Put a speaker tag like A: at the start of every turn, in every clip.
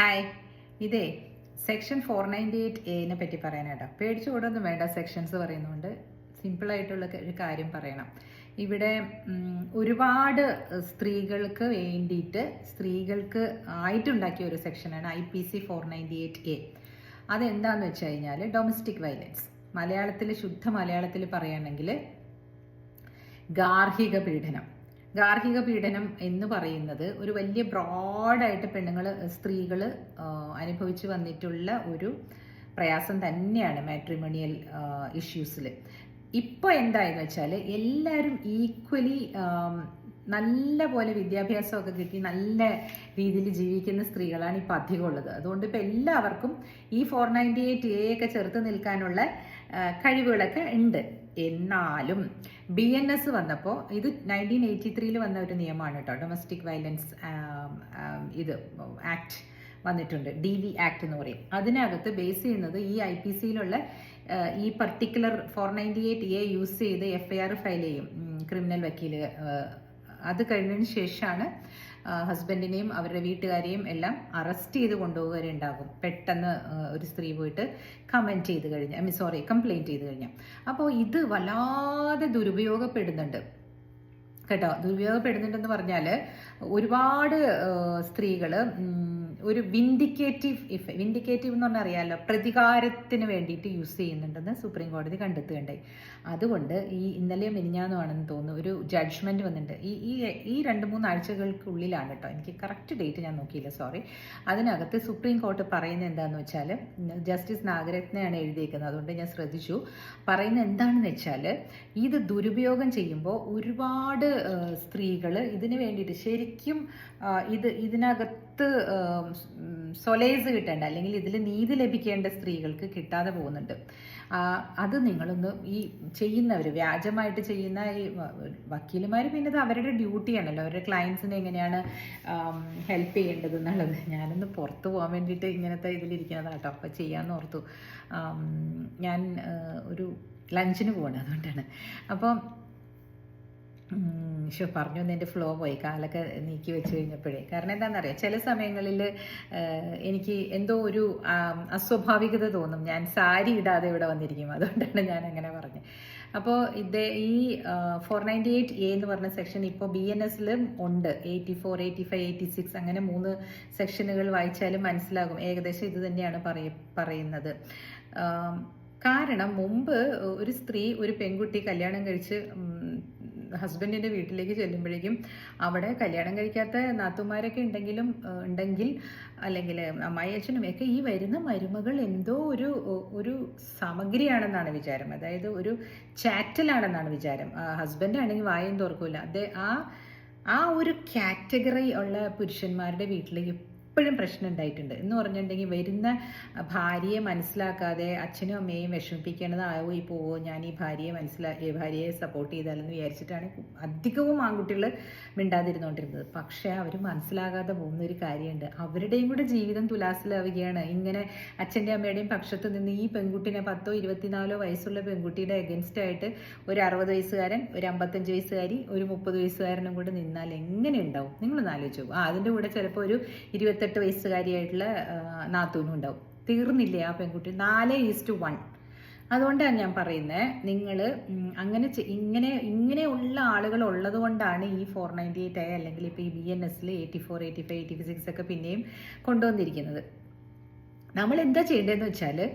A: Hi ഇതേ section four ninety eight എനെ പറ്റി പറയാനാട്ടോ പേടിച്ചു കൂടൊന്നും വേണ്ട സെക്ഷൻസ് പറയുന്നതുകൊണ്ട് സിമ്പിളായിട്ടുള്ള ഒരു കാര്യം പറയണം. ഇവിടെ ഒരുപാട് സ്ത്രീകൾക്ക് വേണ്ടിയിട്ട് സ്ത്രീകൾക്ക് ആയിട്ടുണ്ടാക്കിയ ഒരു സെക്ഷനാണ് I P C four ninety eight A അതെന്താന്ന് വെച്ച് കഴിഞ്ഞാൽ ഡൊമസ്റ്റിക് വയലൻസ് മലയാളത്തിൽ ശുദ്ധ മലയാളത്തിൽ പറയുകയാണെങ്കിൽ ഗാർഹിക പീഡനം. ഗാർഹിക പീഡനം എന്ന് പറയുന്നത് ഒരു വലിയ ബ്രോഡായിട്ട് പെണ്ണുങ്ങൾ സ്ത്രീകൾ അനുഭവിച്ചു വന്നിട്ടുള്ള ഒരു പ്രയാസം തന്നെയാണ് മാട്രിമോണിയൽ ഇഷ്യൂസിൽ ഇപ്പോൾ എന്തായെന്ന് വെച്ചാൽ എല്ലാവരും ഈക്വലി നല്ല പോലെ വിദ്യാഭ്യാസമൊക്കെ കിട്ടി നല്ല രീതിയിൽ ജീവിക്കുന്ന സ്ത്രീകളാണ് ഇപ്പോൾ അധികം ഉള്ളത്. അതുകൊണ്ട് ഇപ്പോൾ എല്ലാവർക്കും ഈ ഫോർ നയന്റി എയ്റ്റ് എ ഒക്കെ ചെറുത്ത് നിൽക്കാനുള്ള കഴിവുകളൊക്കെ ഉണ്ട്. എന്നാലും ബി എൻ എസ് വന്നപ്പോൾ ഇത് നയന്റീൻ എയ്റ്റി ത്രീയിൽ വന്ന ഒരു നിയമമാണ് കേട്ടോ ഡൊമസ്റ്റിക് വയലൻസ് ഇത് ആക്ട് വന്നിട്ടുണ്ട്. ഡി വി ആക്ട് എന്ന് പറയും. അതിനകത്ത് ബേസ് ചെയ്യുന്നത് ഈ ഐ പി സിയിലുള്ള ഈ particular four ninety eight A use ചെയ്ത് എഫ് ഐ ആർ ഫയൽ ചെയ്യും. ക്രിമിനൽ വക്കീൽ അത് കഴിഞ്ഞതിന് ശേഷമാണ് ഹസ്ബൻഡിനെയും അവരുടെ വീട്ടുകാരെയും എല്ലാം അറസ്റ്റ് ചെയ്ത് കൊണ്ടുപോകുകയുണ്ടാകും പെട്ടെന്ന് ഒരു സ്ത്രീ പോയിട്ട് കമന്റ് ചെയ്ത് കഴിഞ്ഞാൽ മീൻ സോറി കംപ്ലൈന്റ് ചെയ്ത് കഴിഞ്ഞാൽ അപ്പോൾ ഇത് വല്ലാതെ ദുരുപയോഗപ്പെടുന്നുണ്ട്. കേട്ടോ? ദുരുപയോഗപ്പെടുന്നുണ്ടെന്ന് പറഞ്ഞാൽ ഒരുപാട് സ്ത്രീകൾ ഒരു വിൻഡിക്കേറ്റീവ് ഇഫ് വിൻഡിക്കേറ്റീവ് എന്ന് പറഞ്ഞാൽ അറിയാമല്ലോ പ്രതികാരത്തിന് വേണ്ടിയിട്ട് യൂസ് ചെയ്യുന്നുണ്ടെന്ന് സുപ്രീം കോടതി കണ്ടെത്തുകയുണ്ടായി. അതുകൊണ്ട് ഈ ഇന്നലെ മിനിഞ്ഞാന്നുമാണെന്ന് തോന്നുന്നു ഒരു ജഡ്ജ്മെന്റ് വന്നിട്ടുണ്ട്. ഈ ഈ ഈ രണ്ട് മൂന്ന് ആഴ്ചകൾക്കുള്ളിലാണ് കേട്ടോ. എനിക്ക് കറക്റ്റ് ഡേറ്റ് ഞാൻ നോക്കിയില്ല സോറി അതിനകത്ത് സുപ്രീം കോർട്ട് പറയുന്നത് എന്താണെന്ന് വെച്ചാൽ ജസ്റ്റിസ് നാഗരത്നയാണ് എഴുതിയേക്കുന്നത്. അതുകൊണ്ട് ഞാൻ ശ്രദ്ധിച്ചു. പറയുന്നത് എന്താണെന്ന് വെച്ചാൽ ഇത് ദുരുപയോഗം ചെയ്യുമ്പോൾ ഒരുപാട് സ്ത്രീകൾ ഇതിന് വേണ്ടിയിട്ട് ശരിക്കും ഇത് ഇതിനകത്ത് സൊലേസ് കിട്ടേണ്ട അല്ലെങ്കിൽ ഇതിൽ നീതി ലഭിക്കേണ്ട സ്ത്രീകൾക്ക് കിട്ടാതെ പോകുന്നുണ്ട്. അത് നിങ്ങളൊന്ന് ഈ ചെയ്യുന്നവർ വ്യാജമായിട്ട് ചെയ്യുന്ന ഈ വക്കീലുമാർ പിന്നെ ഇത് അവരുടെ ഡ്യൂട്ടിയാണല്ലോ. അവരുടെ ക്ലയൻസിനെ എങ്ങനെയാണ് ഹെൽപ്പ് ചെയ്യേണ്ടത് എന്നുള്ളത്. ഞാനൊന്ന് പുറത്ത് പോകാൻ വേണ്ടിയിട്ട് ഇങ്ങനത്തെ ഇതിലിരിക്കുന്നതാണ് കേട്ടോ. അപ്പോൾ ചെയ്യാമെന്ന് ഓർത്തു. ഞാൻ ഒരു ലഞ്ചിന് പോകണം അതുകൊണ്ടാണ്. അപ്പോൾ ഷോ പറഞ്ഞു എന്റെ ഫ്ലോ പോയി. കാലൊക്കെ നീക്കി വെച്ച് കഴിഞ്ഞപ്പോഴേ. കാരണം എന്താണെന്നറിയാം? ചില സമയങ്ങളിൽ എനിക്ക് എന്തോ ഒരു അസ്വാഭാവികത തോന്നും. ഞാൻ സാരി ഇടാതെ ഇവിടെ വന്നിരിക്കും. അതുകൊണ്ടാണ് ഞാൻ അങ്ങനെ പറഞ്ഞത്. അപ്പോൾ ഇത് ഈ ഫോർ നയന്റി എയ്റ്റ് എ എന്ന് പറഞ്ഞ സെക്ഷൻ ഇപ്പോൾ ബി എൻ എസിലും ഉണ്ട്. Eighty four eighty five eighty six അങ്ങനെ മൂന്ന് സെക്ഷനുകൾ വായിച്ചാലും മനസ്സിലാകും. ഏകദേശം ഇത് തന്നെയാണ് പറയ പറയുന്നത്. കാരണം മുമ്പ് ഒരു സ്ത്രീ ഒരു പെൺകുട്ടി കല്യാണം കഴിച്ച് ഹസ്ബൻഡിന്റെ വീട്ടിലേക്ക് ചെല്ലുമ്പോഴേക്കും അവിടെ കല്യാണം കഴിക്കാത്ത നാത്തുമാരൊക്കെ ഉണ്ടെങ്കിലും ഉണ്ടെങ്കിൽ അല്ലെങ്കിൽ അമ്മായി അച്ഛനും ഒക്കെ ഈ വരുന്ന മരുമകൾ എന്തോ ഒരു ഒരു സാമഗ്രിയാണെന്നാണ് വിചാരം. അതായത് ഒരു ചാറ്റലാണെന്നാണ് വിചാരം. ഹസ്ബൻഡ് ആണെങ്കിൽ വായം തുറക്കൂല അതെ ആ ആ ഒരു കാറ്റഗറി ഉള്ള പുരുഷന്മാരുടെ വീട്ടിൽ എപ്പോഴും പ്രശ്നം ഉണ്ടായിട്ടുണ്ട് എന്ന് പറഞ്ഞിട്ടുണ്ടെങ്കിൽ വരുന്ന ഭാര്യയെ മനസ്സിലാക്കാതെ അച്ഛനും അമ്മയും വിഷമിപ്പിക്കേണ്ടതാവോ? ഈ പോവോ ഞാൻ ഈ ഭാര്യയെ മനസ്സിലാ ഭാര്യയെ സപ്പോർട്ട് ചെയ്താലെന്ന് വിചാരിച്ചിട്ടാണ് അധികവും ആൺകുട്ടികൾ മിണ്ടാതിരുന്നുകൊണ്ടിരുന്നത് പക്ഷേ അവർ മനസ്സിലാകാതെ പോകുന്ന ഒരു കാര്യമുണ്ട്. അവരുടെയും കൂടെ ജീവിതം തുലാസിലാവുകയാണ്. ഇങ്ങനെ അച്ഛന്റെ അമ്മയുടെയും പക്ഷത്ത് നിന്ന് ഈ പെൺകുട്ടിനെ പത്തോ ഇരുപത്തിനാലോ വയസ്സുള്ള പെൺകുട്ടിയുടെ അഗൻസ്റ്റ് ആയിട്ട് ഒരു അറുപത് വയസ്സുകാരൻ ഒരു അമ്പത്തഞ്ച് വയസ്സുകാരി ഒരു മുപ്പത് വയസ്സുകാരനും കൂടെ നിന്നാൽ എങ്ങനെ ഉണ്ടാവും? നിങ്ങളൊന്ന് ആലോചിച്ചു ആ അതിന്റെ കൂടെ ചിലപ്പോൾ ഒരു ഇരുപത്തെട്ട് വയസ്സുകാരിയായിട്ടുള്ള ആ, നാത്തൂനും ഉണ്ടാവും. തീർന്നില്ലേ ആ പെൺകുട്ടി? നാല് ഈസ്റ്റ് വൺ. അതുകൊണ്ടാണ് ഞാൻ പറയുന്നത് നിങ്ങൾ അങ്ങനെ ഇങ്ങനെ ഇങ്ങനെയുള്ള ആളുകൾ ഉള്ളത് കൊണ്ടാണ് ഈ ഫോർ നയന്റി എയ്റ്റ് ആയ അല്ലെങ്കിൽ ഇപ്പോൾ ഈ ബി എൻ എസിൽ eighty four eighty five eighty six ഒക്കെ പിന്നെയും കൊണ്ടുവന്നിരിക്കുന്നത്. നമ്മൾ എന്താ ചെയ്യേണ്ടതെന്ന് വെച്ചാൽ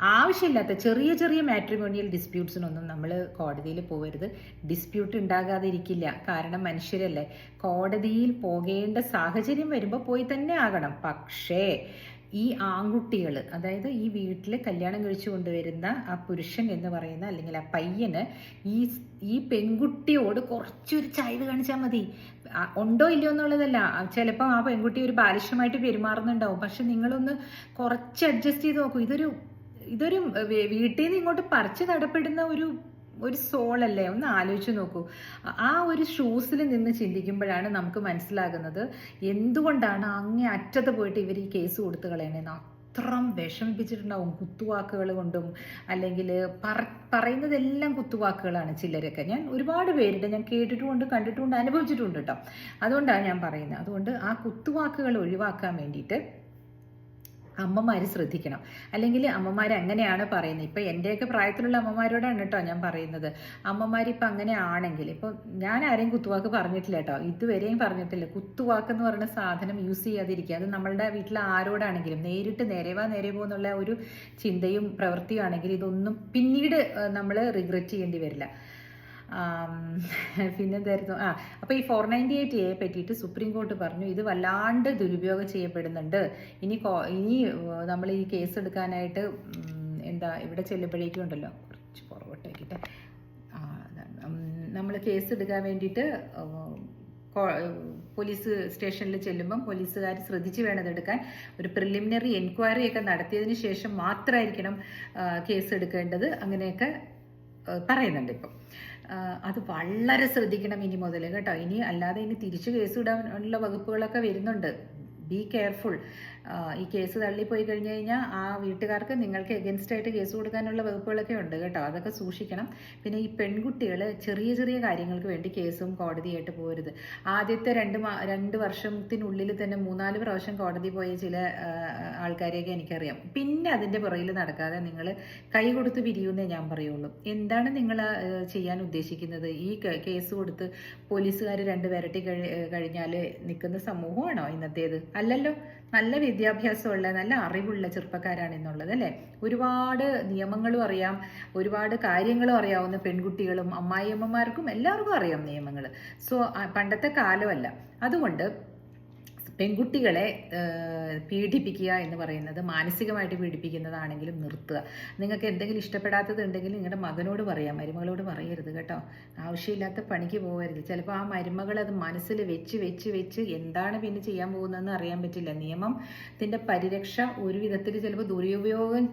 A: ആവശ്യമില്ലാത്ത ചെറിയ ചെറിയ മാട്രിമോണിയൽ ഡിസ്പ്യൂട്ട്സിനൊന്നും നമ്മൾ കോടതിയിൽ പോകരുത് ഡിസ്പ്യൂട്ട് ഉണ്ടാകാതിരിക്കില്ല. കാരണം മനുഷ്യരല്ലേ? കോടതിയിൽ പോകേണ്ട സാഹചര്യം വരുമ്പോൾ പോയി തന്നെ ആകണം. പക്ഷേ ഈ ആൺകുട്ടികൾ അതായത് ഈ വീട്ടിൽ കല്യാണം കഴിച്ചു കൊണ്ടുവരുന്ന ആ പുരുഷൻ എന്ന് പറയുന്ന അല്ലെങ്കിൽ ആ പയ്യന് ഈ ഈ പെൺകുട്ടിയോട് കുറച്ചൊരു ചായ്വ് കാണിച്ചാൽ മതി. ഉണ്ടോ ഇല്ലയോ എന്നുള്ളതല്ല. ചിലപ്പോൾ ആ പെൺകുട്ടി ഒരു ബാലിഷ്യമായിട്ട് പെരുമാറുന്നുണ്ടാവും. പക്ഷെ നിങ്ങളൊന്ന് കുറച്ച് അഡ്ജസ്റ്റ് ചെയ്ത് നോക്കൂ. ഇതൊരു ഇതൊരു വീട്ടിൽ നിന്ന് ഇങ്ങോട്ട് പറിച്ചു നടപ്പെടുന്ന ഒരു ഒരു സോളല്ലേ? ഒന്ന് ആലോചിച്ച് നോക്കൂ. ആ- ഒരു ഷൂസിൽ നിന്ന് ചിന്തിക്കുമ്പോഴാണ് നമുക്ക് മനസ്സിലാകുന്നത് എന്തുകൊണ്ടാണ് അങ്ങേ അറ്റത്ത് പോയിട്ട് ഇവർ ഈ കേസ് കൊടുത്ത് കളയണേന്ന്. അത്രം വിഷമിപ്പിച്ചിട്ടുണ്ടാവും കുത്തുവാക്കുകൾ കൊണ്ടും അല്ലെങ്കിൽ പറ പറയുന്നതെല്ലാം കുത്തുവാക്കുകളാണ് ചിലരൊക്കെ. ഞാൻ ഒരുപാട് പേരുടെ ഞാൻ കേട്ടിട്ടുമുണ്ട് കണ്ടിട്ടുമുണ്ട് അനുഭവിച്ചിട്ടുമുണ്ട് കേട്ടോ അതുകൊണ്ടാണ് ഞാൻ പറയുന്നത്. അതുകൊണ്ട് ആ കുത്തുവാക്കുകൾ ഒഴിവാക്കാൻ വേണ്ടിയിട്ട് അമ്മമാർ ശ്രദ്ധിക്കണം. അല്ലെങ്കിൽ അമ്മമാർ അങ്ങനെയാണ് പറയുന്നത്. ഇപ്പം എന്റെയൊക്കെ പ്രായത്തിലുള്ള അമ്മമാരോടാണ് കേട്ടോ ഞാൻ പറയുന്നത്. അമ്മമാർ ഇപ്പം അങ്ങനെ ആണെങ്കിൽ ഇപ്പം ഞാൻ ആരെയും കുത്തുവാക്ക് പറഞ്ഞിട്ടില്ല കേട്ടോ. ഇതുവരെയും പറഞ്ഞിട്ടില്ല. കുത്തുവാക്ക് എന്ന് പറയുന്ന സാധനം യൂസ് ചെയ്യാതിരിക്കുക. അത് നമ്മളുടെ വീട്ടിൽ ആരോടാണെങ്കിലും നേരിട്ട് നേരെവാ നേരെ പോകുന്നുള്ള ഒരു ചിന്തയും പ്രവൃത്തിയും ആണെങ്കിൽ ഇതൊന്നും പിന്നീട് നമ്മൾ റിഗ്രറ്റ് ചെയ്യേണ്ടി വരില്ല. പിന്നെന്തായിരുന്നു? ആ അപ്പോൾ ഈ ഫോർ നയന്റി എയ്റ്റ് എ പറ്റിയിട്ട് സുപ്രീം കോർട്ട് പറഞ്ഞു ഇത് വല്ലാണ്ട് ദുരുപയോഗം ചെയ്യപ്പെടുന്നുണ്ട്. ഇനി ഇനി നമ്മൾ ഈ കേസ് എടുക്കാനായിട്ട് എന്താ ഇവിടെ ചെല്ലുമ്പോഴേക്കും ഉണ്ടല്ലോ കുറച്ച് പുറകോട്ടേക്കിട്ട് നമ്മൾ കേസ് എടുക്കാൻ വേണ്ടിയിട്ട് പോലീസ് സ്റ്റേഷനിൽ ചെല്ലുമ്പം പോലീസുകാർ ശ്രദ്ധിച്ച് വേണം എടുക്കാൻ ഒരു പ്രിലിമിനറി എൻക്വയറി ഒക്കെ നടത്തിയതിന് ശേഷം മാത്രമായിരിക്കണം കേസ് എടുക്കേണ്ടത് അങ്ങനെയൊക്കെ പറയുന്നുണ്ട് ഇപ്പം. അത് വളരെ ശ്രദ്ധിക്കണം ഇനി മുതൽ കേട്ടോ. ഇനി അല്ലാതെ ഇനി തിരിച്ചു കേസ് ഇടാനുള്ള വകുപ്പുകളൊക്കെ വരുന്നുണ്ട്. ബി കെയർഫുൾ ഈ കേസ് തള്ളിപ്പോയി കഴിഞ്ഞ് കഴിഞ്ഞാൽ ആ വീട്ടുകാർക്ക് നിങ്ങൾക്ക് എഗൻസ്റ്റ് ആയിട്ട് കേസ് കൊടുക്കാനുള്ള വകുപ്പുകളൊക്കെ ഉണ്ട് കേട്ടോ. അതൊക്കെ സൂക്ഷിക്കണം. പിന്നെ ഈ പെൺകുട്ടികൾ ചെറിയ ചെറിയ കാര്യങ്ങൾക്ക് വേണ്ടി കേസും കോടതിയായിട്ട് പോരുത് ആദ്യത്തെ രണ്ട് രണ്ട് വർഷത്തിനുള്ളിൽ തന്നെ മൂന്നാൽ പ്രാവശ്യം കോടതി പോയ ചില ആൾക്കാരെയൊക്കെ എനിക്കറിയാം. പിന്നെ അതിന്റെ പുറകിൽ നടക്കാതെ നിങ്ങൾ കൈ കൊടുത്ത് പിരിയുമെന്നേ ഞാൻ പറയുള്ളൂ. എന്താണ് നിങ്ങൾ ചെയ്യാൻ ഉദ്ദേശിക്കുന്നത്? ഈ കേസ് കൊടുത്ത് പോലീസുകാർ രണ്ട് വരട്ടി കഴി കഴിഞ്ഞാൽ നിൽക്കുന്ന സമൂഹമാണോ ഇന്നത്തേത്? അല്ലല്ലോ നല്ല വിദ്യാഭ്യാസമുള്ള നല്ല അറിവുള്ള ചെറുപ്പക്കാരാണ് എന്നുള്ളത് അല്ലേ? ഒരുപാട് നിയമങ്ങളും അറിയാം ഒരുപാട് കാര്യങ്ങളും അറിയാവുന്ന പെൺകുട്ടികളും അമ്മായിയമ്മമാർക്കും എല്ലാവർക്കും അറിയാം നിയമങ്ങൾ സോ പണ്ടത്തെ കാലമല്ല. അതുകൊണ്ട് പെൺകുട്ടികളെ പീഡിപ്പിക്കുക എന്ന് പറയുന്നത് മാനസികമായിട്ട് പീഡിപ്പിക്കുന്നതാണെങ്കിലും നിർത്തുക. നിങ്ങൾക്ക് എന്തെങ്കിലും ഇഷ്ടപ്പെടാത്തത് ഉണ്ടെങ്കിൽ നിങ്ങളുടെ മകനോട് പറയാം മരുമകളോട് പറയരുത് കേട്ടോ. ആവശ്യമില്ലാത്ത പണിക്ക് പോകരുത്. ചിലപ്പോൾ ആ മരുമകൾ അത് മനസ്സിൽ വെച്ച് വെച്ച് വെച്ച് എന്താണ് പിന്നെ ചെയ്യാൻ പോകുന്നതെന്ന് അറിയാൻ പറ്റില്ല. നിയമത്തിന്റെ പരിരക്ഷ ഒരു വിധത്തിൽ ചിലപ്പോൾ ദുരുപയോഗം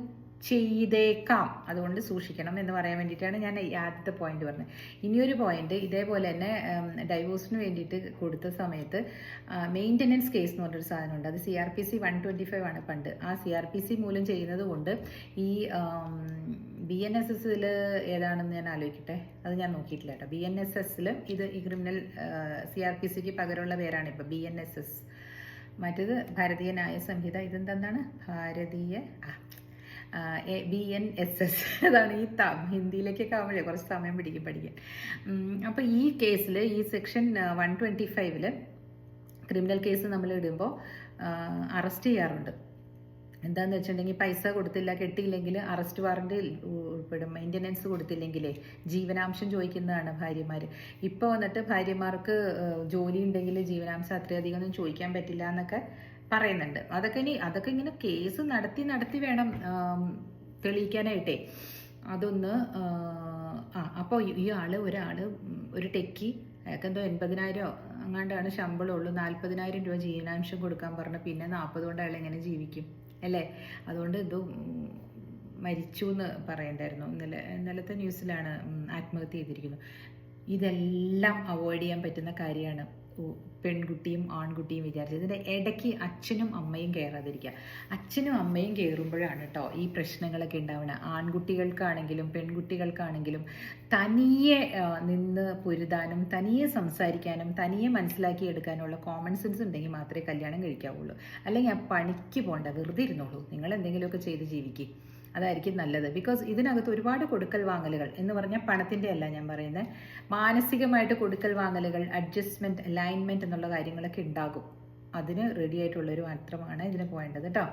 A: ചെയ്തേക്കാം. അതുകൊണ്ട് സൂക്ഷിക്കണം എന്ന് പറയാൻ വേണ്ടിയിട്ടാണ് ഞാൻ ആദ്യത്തെ പോയിന്റ് പറഞ്ഞത്. ഇനിയൊരു പോയിന്റ് ഇതേപോലെ തന്നെ ഡൈവോഴ്സിന് വേണ്ടിയിട്ട് കൊടുത്ത സമയത്ത് മെയിന്റനൻസ് കേസ് എന്ന് പറഞ്ഞൊരു സാധനമുണ്ട്. അത് C R P C one twenty five ആണ് പണ്ട്. ആ സി ആർ പി സി മൂലം ചെയ്യുന്നത് കൊണ്ട് ഈ ബി എൻ എസ് എസിൽ ഏതാണെന്ന് ഞാൻ ആലോചിക്കട്ടെ? അത് ഞാൻ നോക്കിയിട്ടില്ല കേട്ടോ. ബി എൻ എസ് എസിൽ ഇത് ഈ ക്രിമിനൽ സി ആർ പി സിക്ക് പകരമുള്ള പേരാണ് ഇപ്പോൾ ബി എൻ എസ് എസ് മറ്റേത് ഭാരതീയ ന്യായ സംഹിത ഇതെന്താണ് ഭാരതീയ ആ ബി എൻ എസ് എസ് അതാണ് ഈ ത ഹിന്ദിയിലേക്കൊക്കെ ആവുമ്പോഴേ കുറച്ച് സമയം പിടിക്കും പഠിക്കാൻ. അപ്പോൾ ഈ കേസിൽ ഈ സെക്ഷൻ വൺ ട്വന്റി ഫൈവിൽ ക്രിമിനൽ കേസ് നമ്മൾ ഇടുമ്പോൾ അറസ്റ്റ് ചെയ്യാറുണ്ട്. എന്താന്ന് വെച്ചിട്ടുണ്ടെങ്കിൽ പൈസ കൊടുത്തില്ല കെട്ടിയില്ലെങ്കിൽ അറസ്റ്റ് വാറണ്ട് ഉൾപ്പെടും മെയിന്റനൻസ് കൊടുത്തില്ലെങ്കിലേ ജീവനാംശം ചോദിക്കുന്നതാണ് ഭാര്യമാർ ഇപ്പോൾ വന്നിട്ട് ഭാര്യമാർക്ക് ജോലി ഉണ്ടെങ്കിൽ ജീവനാംശം അത്രയധികം ഒന്നും ചോദിക്കാൻ പറ്റില്ല എന്നൊക്കെ പറയുന്നുണ്ട്. അതൊക്കെ ഇനി അതൊക്കെ ഇങ്ങനെ കേസ് നടത്തി നടത്തി വേണം തെളിയിക്കാനായിട്ടേ. അതൊന്ന് ആ, അപ്പോൾ ഈ ആൾ ഒരാൾ ഒരു ടെക്കി അയാൾക്ക് എന്തോ എൺപതിനായിരമോ അങ്ങാണ്ടാണ് ശമ്പളമുള്ളൂ നാൽപ്പതിനായിരം രൂപ ജീവനാംശം കൊടുക്കാൻ പറഞ്ഞു പിന്നെ നാൽപ്പത് കൊണ്ട് അയാൾ എങ്ങനെ ജീവിക്കും അല്ലേ? അതുകൊണ്ട് ഇത് മരിച്ചു എന്ന് പറയണ്ടായിരുന്നു. ഇന്നലെ ഇന്നലത്തെ ന്യൂസിലാണ് ആത്മഹത്യ ചെയ്തിരിക്കുന്നത്. ഇതെല്ലാം അവോയ്ഡ് ചെയ്യാൻ പറ്റുന്ന കാര്യമാണ്. പെൺകുട്ടിയും ആൺകുട്ടിയും വിചാരിച്ചത് ഇതിന്റെ ഇടയ്ക്ക് അച്ഛനും അമ്മയും കയറാതിരിക്കുക. അച്ഛനും അമ്മയും കയറുമ്പോഴാണ് കേട്ടോ ഈ പ്രശ്നങ്ങളൊക്കെ ഉണ്ടാവുന്നത് ആൺകുട്ടികൾക്കാണെങ്കിലും പെൺകുട്ടികൾക്കാണെങ്കിലും തനിയെ നിന്ന് പൊരുതാനും തനിയെ സംസാരിക്കാനും തനിയെ മനസ്സിലാക്കിയെടുക്കാനുള്ള കോമൺ സെൻസ് ഉണ്ടെങ്കിൽ മാത്രമേ കല്യാണം കഴിക്കാവുള്ളൂ. അല്ലെങ്കിൽ ആ പണിക്ക് പോകണ്ട വെറുതെ ഇരുന്നോളൂ. നിങ്ങൾ എന്തെങ്കിലുമൊക്കെ ചെയ്ത് ജീവിക്കും. അതായിരിക്കും നല്ലത്. ബിക്കോസ് ഇതിനകത്ത് ഒരുപാട് കൊടുക്കൽ വാങ്ങലുകൾ എന്ന് പറഞ്ഞാൽ പണത്തിന്റെ അല്ല ഞാൻ പറയുന്നത്. മാനസികമായിട്ട് കൊടുക്കൽ വാങ്ങലുകൾ അഡ്ജസ്റ്റ്മെന്റ് അലൈൻമെന്റ് എന്നുള്ള കാര്യങ്ങളൊക്കെ ഉണ്ടാകും. അതിന് റെഡി ആയിട്ടുള്ളൊരു മാത്രമാണ് ഇതിന് പോകേണ്ടത് കേട്ടോ.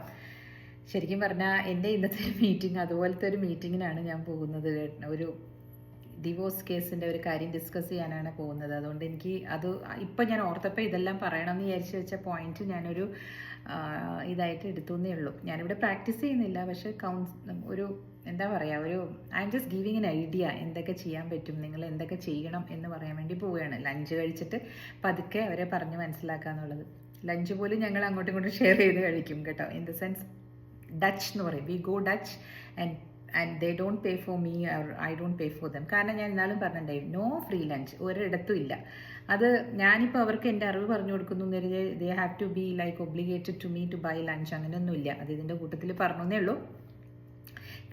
A: ശരിക്കും പറഞ്ഞാൽ എന്റെ ഇന്നത്തെ മീറ്റിംഗ് അതുപോലത്തെ ഒരു മീറ്റിങ്ങിനാണ് ഞാൻ പോകുന്നത്. ഒരു ഡിവോഴ്സ് കേസിന്റെ ഒരു കാര്യം ഡിസ്കസ് ചെയ്യാനാണ് പോകുന്നത്. അതുകൊണ്ട് എനിക്ക് അത് ഇപ്പം ഞാൻ ഓർത്തപ്പോൾ ഇതെല്ലാം പറയണമെന്ന് വിചാരിച്ച് വെച്ച പോയിന്റ് ഞാനൊരു ഇതായിട്ട് എടുത്തു എന്നേ ഉള്ളൂ. ഞാനിവിടെ പ്രാക്ടീസ് ചെയ്യുന്നില്ല. പക്ഷെ കൗൺസ് ഒരു എന്താ പറയുക ഒരു I'm just giving an idea എന്തൊക്കെ ചെയ്യാൻ പറ്റും നിങ്ങൾ എന്തൊക്കെ ചെയ്യണം എന്ന് പറയാൻ വേണ്ടി പോവുകയാണ്. ലഞ്ച് കഴിച്ചിട്ട് പതുക്കെ അവരെ പറഞ്ഞ് മനസ്സിലാക്കുക എന്നുള്ളത്. ലഞ്ച് പോലും ഞങ്ങൾ അങ്ങോട്ടും ഇങ്ങോട്ടും ഷെയർ ചെയ്ത് കഴിക്കും കേട്ടോ. ഇൻ ദ സെൻസ് ഡച്ച് എന്ന് പറയും. We go Dutch and and they don't pay for me I don't pay for them കാരണം ഞാൻ എന്നാലും പറഞ്ഞിട്ടുണ്ടായിരുന്നു നോ ഫ്രീ ലഞ്ച് ഒരിടത്തും ഇല്ല. അത് ഞാനിപ്പോൾ അവർക്ക് എന്റെ അറിവ് പറഞ്ഞു കൊടുക്കുന്നു they have to be like obligated to me to buy lunch അങ്ങനെയൊന്നുമില്ല അത് ഇതിന്റെ കൂട്ടത്തിൽ പറഞ്ഞേ ഉള്ളൂ.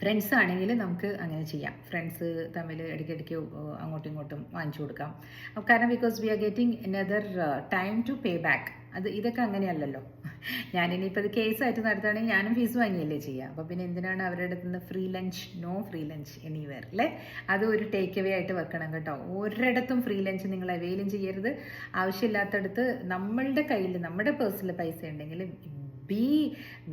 A: ഫ്രണ്ട്സ് ആണെങ്കിൽ നമുക്ക് അങ്ങനെ ചെയ്യാം. ഫ്രണ്ട്സ് തമ്മിൽ ഇടയ്ക്കിടയ്ക്ക് അങ്ങോട്ടും ഇങ്ങോട്ടും വാങ്ങിച്ചു കൊടുക്കാം. കാരണം because we are getting another time to pay back അത് ഇതൊക്കെ അങ്ങനെയല്ലല്ലോ. ഇത് കേസായിട്ട് നടത്തുകയാണെങ്കിൽ ഞാനും ഫീസ് വാങ്ങിയല്ലേ ചെയ്യുക അപ്പോൾ പിന്നെ എന്തിനാണ് അവരുടെ നിന്ന് free lunch? No free lunch anywhere അല്ലേ അത് ഒരു ടേക്ക് എവേ ആയിട്ട് വെക്കണം കേട്ടോ. ഒരിടത്തും ഫ്രീ ലഞ്ച് നിങ്ങൾ അവൈലും ചെയ്യരുത്. ആവശ്യമില്ലാത്തടത്ത് നമ്മളുടെ കയ്യിൽ നമ്മുടെ പേഴ്സണൽ പൈസ ഉണ്ടെങ്കിൽ be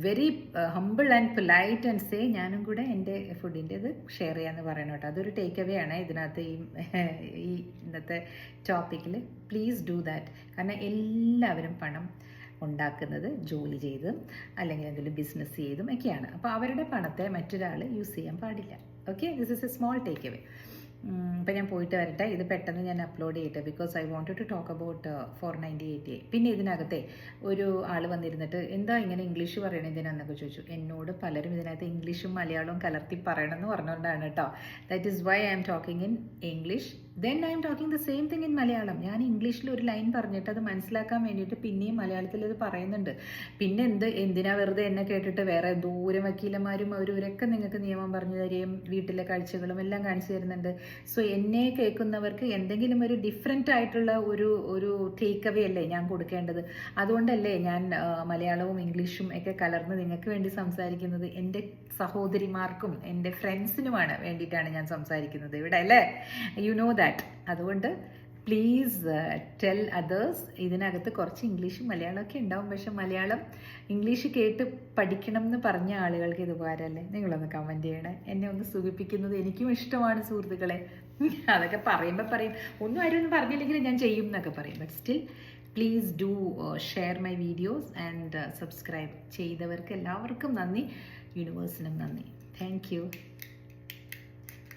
A: very humble and polite and say ഞാനും കൂടെ എന്റെ ഫുഡിന്റെ ഇത് ഷെയർ ചെയ്യാമെന്ന് പറയണം കേട്ടോ. അതൊരു ടേക്ക് അവേ ആണ് ഇതിനകത്ത് ഈ ഈ ഇന്നത്തെ ടോപ്പിക്കിൽ പ്ലീസ് ഡൂ ദാറ്റ് കാരണം എല്ലാവരും പണം ഉണ്ടാക്കുന്നത് ജോലി ചെയ്തും അല്ലെങ്കിൽ എന്തെങ്കിലും ബിസിനസ് ചെയ്തും ഒക്കെയാണ്. അപ്പോൾ അവരുടെ പണത്തെ മറ്റൊരാൾ യൂസ് ചെയ്യാൻ പാടില്ല. Okay this is a small take away ഇപ്പം ഞാൻ പോയിട്ട് വരട്ടെ. ഇത് പെട്ടെന്ന് ഞാൻ അപ്ലോഡ് ചെയ്യട്ടെ. Because I wanted to talk about four ninety eight പിന്നെ ഇതിനകത്തെ ഒരു ആൾ വന്നിരുന്നിട്ട് എന്താ ഇങ്ങനെ ഇംഗ്ലീഷ് പറയണത് ഇതിനെന്നൊക്കെ ചോദിച്ചു. എന്നോട് പലരും ഇതിനകത്ത് ഇംഗ്ലീഷും മലയാളവും കലർത്തി പറയണമെന്ന് പറഞ്ഞുകൊണ്ടാണ് കേട്ടോ that is why I am talking in English then I'm talking the same thing in Malayalam ഞാൻ ഇംഗ്ലീഷിൽ ഒരു ലൈൻ പറഞ്ഞിട്ട് അത് മനസ്സിലാക്കാൻ വേണ്ടിയിട്ട് പിന്നെയും മലയാളത്തിൽ ഇത് പറയുന്നുണ്ട്. പിന്നെ എന്ത് എന്തിനാ വെറുതെ എന്നെ കേട്ടിട്ട് വേറെ ദൂരം വക്കീലന്മാരും അവരവരൊക്കെ നിങ്ങൾക്ക് നിയമം പറഞ്ഞു തരികയും വീട്ടിലെ കാഴ്ചകളും എല്ലാം കാണിച്ചു തരുന്നുണ്ട്. സോ എന്നെ കേൾക്കുന്നവർക്ക് എന്തെങ്കിലും ഒരു ഡിഫറെന്റ് ആയിട്ടുള്ള ഒരു ഒരു ടേക്ക് അവേ അല്ലേ ഞാൻ കൊടുക്കേണ്ടത്? അതുകൊണ്ടല്ലേ ഞാൻ മലയാളവും ഇംഗ്ലീഷും ഒക്കെ കലർന്ന് നിങ്ങൾക്ക് വേണ്ടി സംസാരിക്കുന്നത്. എന്റെ സഹോദരിമാർക്കും എന്റെ ഫ്രണ്ട്സിനുമാണ് വേണ്ടിയിട്ടാണ് ഞാൻ സംസാരിക്കുന്നത് ഇവിടെ അല്ലേ? യു നോ ദാറ്റ് അതുകൊണ്ട് പ്ലീസ് ടെൽ അതേഴ്സ് ഇതിനകത്ത് കുറച്ച് ഇംഗ്ലീഷും മലയാളം ഒക്കെ ഉണ്ടാവും. പക്ഷെ മലയാളം ഇംഗ്ലീഷ് കേട്ട് പഠിക്കണം എന്ന് പറഞ്ഞ ആളുകൾക്ക് ഇത് ഉപകാരമല്ലേ നിങ്ങളൊന്ന് കമന്റ് ചെയ്യണേ. എന്നെ ഒന്ന് സുഖിപ്പിക്കുന്നത് എനിക്കും ഇഷ്ടമാണ് സുഹൃത്തുക്കളെ. അതൊക്കെ പറയുമ്പോൾ പറയും. ഒന്നും ആരും ഒന്നും പറഞ്ഞില്ലെങ്കിൽ ഞാൻ ചെയ്യും എന്നൊക്കെ പറയും. But still please do share my videos and subscribe ചെയ്തവർക്ക് എല്ലാവർക്കും നന്ദി. യൂണിവേഴ്സിനും നന്ദി. താങ്ക്